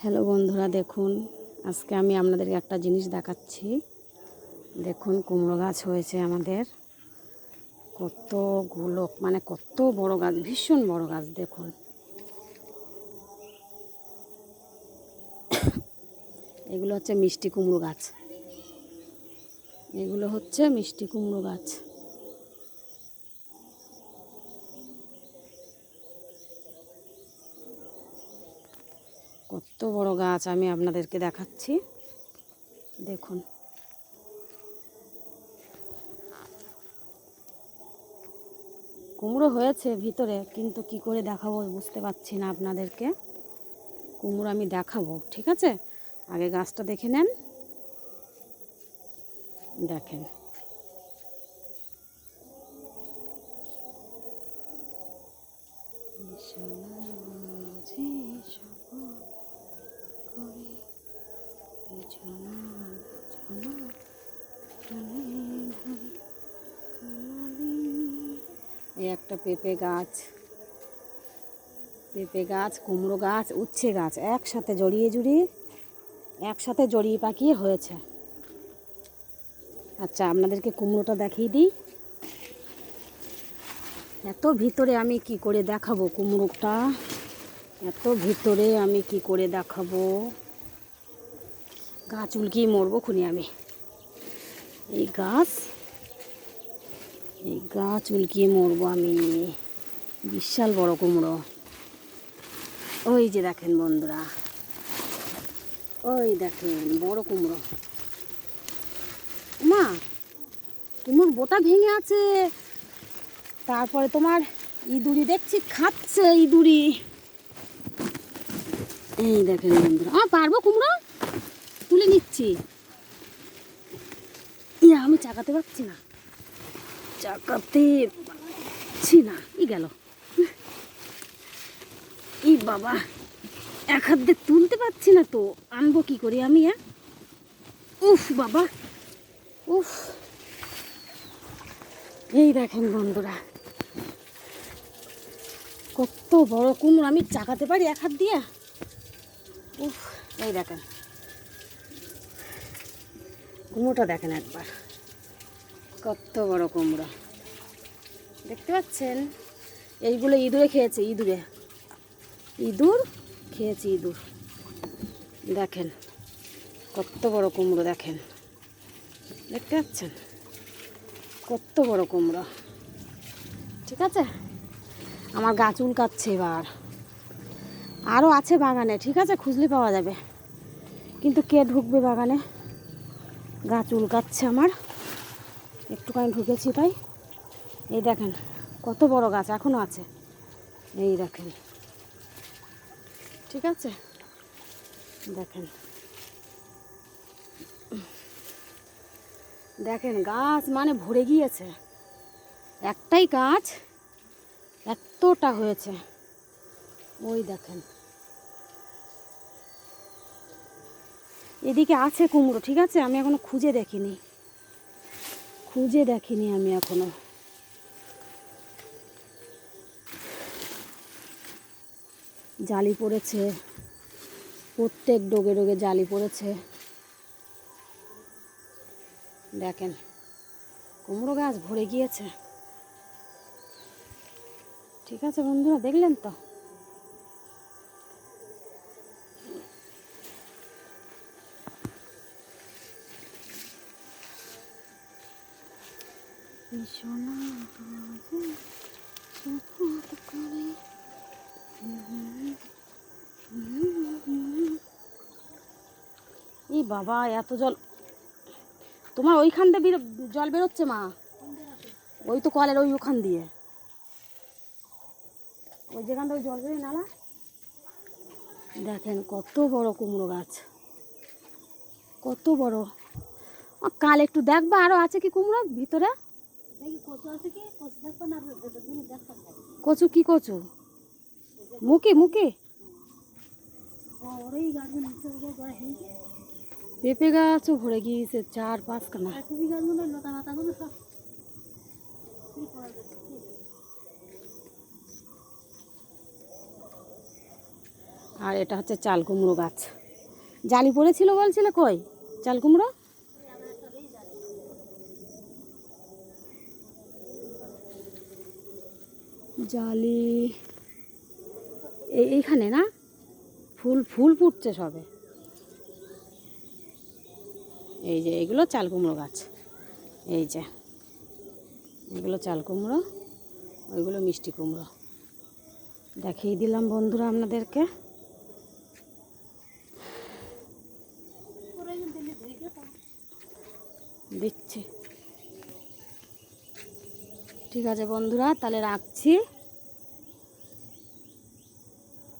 Hello বন্ধুরা, দেখুন, আজকে আমি আপনাদেরকে একটা জিনিস দেখাচ্ছি। দেখুন, কুমড়ো গাছ হয়েছে আমাদের। কতগুলো মানে কত বড় গাছ, ভীষণ বড় গাছ, দেখুন। এগুলো হচ্ছে মিষ্টি কুমড়ো গাছ। এগুলো হচ্ছে মিষ্টি কুমড়ো গাছ কত বড় গাছ আমি আপনাদেরকে দেখাচ্ছি। দেখুন। কুমড়ো হয়েছে ভিতরে, কিন্তু কি করে দেখাবো বুঝতে পারছি না আপনাদেরকে। কুমড়ো আমি দেখাবো, ঠিক আছে? আগে গাছটা দেখে নেন। দেখেন। এই একটা পেঁপে গাছ। পেঁপে গাছ, কুমড়ো গাছ, উচ্ছে গাছ একসাথে জড়িয়ে জড়িয়ে, একসাথে জড়িয়ে পাকিয়ে হয়েছে। আচ্ছা আপনাদেরকে কুমড়োটা দেখিয়ে দিই। এত ভিতরে আমি কি করে দেখাবো কুমড়োটা? এত ভিতরে আমি কি করে দেখাবো? গাছ উল্কিয়ে মরবো খুনি আমি। এই গাছ এই গাছ উল্কিয়ে মরবো আমি বিশাল বড় কুমড়ো। ওই যে দেখেন বন্ধুরা, ওই দেখেন বড় কুমড়ো। মা, কুমড়োর বোটা ভেঙে আছে। তারপরে তোমার ইঁদুরি দেখছি, খাচ্ছে ইঁদুরি। এই দেখেন বন্ধুরা, আ, পারব কুমড়ো? তুলে নিচ্ছি। ইয়া, আমি চাকাতে পারছি না। চাকাতে না গেল। বাবা, এক হাত দিয়ে তুলতে পারছি না তো, আনব কি করে আমি হ্যাঁ? উফ বাবা, উফ। এই দেখেন বন্ধুরা, কত বড় কুমড়ো, আমি চাকাতে পারি এক হাত দিয়ে? উফ, এই দেখেন। কুমড়োটা দেখেন একবার। কত বড় কুমড়ো। দেখতে পাচ্ছেন? এইগুলো ইঁদুরে খেয়েছে, ইঁদুরে। ইঁদুর খেয়েছে, ইঁদুর। দেখেন, কত বড় কুমড়ো, দেখেন। দেখতে পাচ্ছেন? কত বড় কুমড়ো। ঠিক আছে? আমার গাছ উল্কাচ্ছে এবার। আরও আছে বাগানে, ঠিক আছে? খুঁজলে পাওয়া যাবে। কিন্তু কে ঢুকবে বাগানে? গাছ উল্কাচ্ছে আমার। একটুখানি ঢুকেছি তাই। এই দেখেন, কত বড় গাছ এখনও আছে। এই দেখেন। ঠিক আছে? দেখেন। দেখেন, গাছ মানে ভরে গিয়েছে। একটাই গাছ এতটা হয়েছে। ওই দেখেন। এদিকে আছে কুমড়ো, ঠিক আছে? আমি এখনও খুঁজে দেখিনি। খুঁজে দেখিনি আমি এখনও। জালি পড়েছে। প্রত্যেক ডোগে ডোগে জালি পড়েছে। দেখেন, কুমড়ো গাছ ভরে গিয়েছে। ঠিক আছে বন্ধুরা, দেখলেন তো? এই বাবা এত জল তোমার ওইখান বেরো- জল বেরোচ্ছে মা ওই তো কলের ওই ওখান দিয়ে ওই যেখান থেকে ওই জল বেরোয় নালা দেখেন কত বড় কুমড়ো গাছ কত বড় কাল একটু দেখবা আরও আছে কি কুমড়ো ভিতরে কচু কি? কচু মুখে মুখে। পেঁপে গাছও ভরে গিয়েছে চার পাঁচখানা। আর এটা হচ্ছে চাল কুমড়ো গাছ। জালি পড়েছিল বলছিলে কই? চাল কুমড়ো? জালি এই- এইখানে না ফুল ফুল ফুটছে সবে। এই যে এগুলো চাল কুমড়ো গাছ। এই যে, এগুলো চাল কুমড়ো, ওইগুলো মিষ্টি কুমড়ো। দেখিয়ে দিলাম বন্ধুরা আপনাদেরকে। দিচ্ছি। ঠিক আছে বন্ধুরা, তাহলে রাখছি।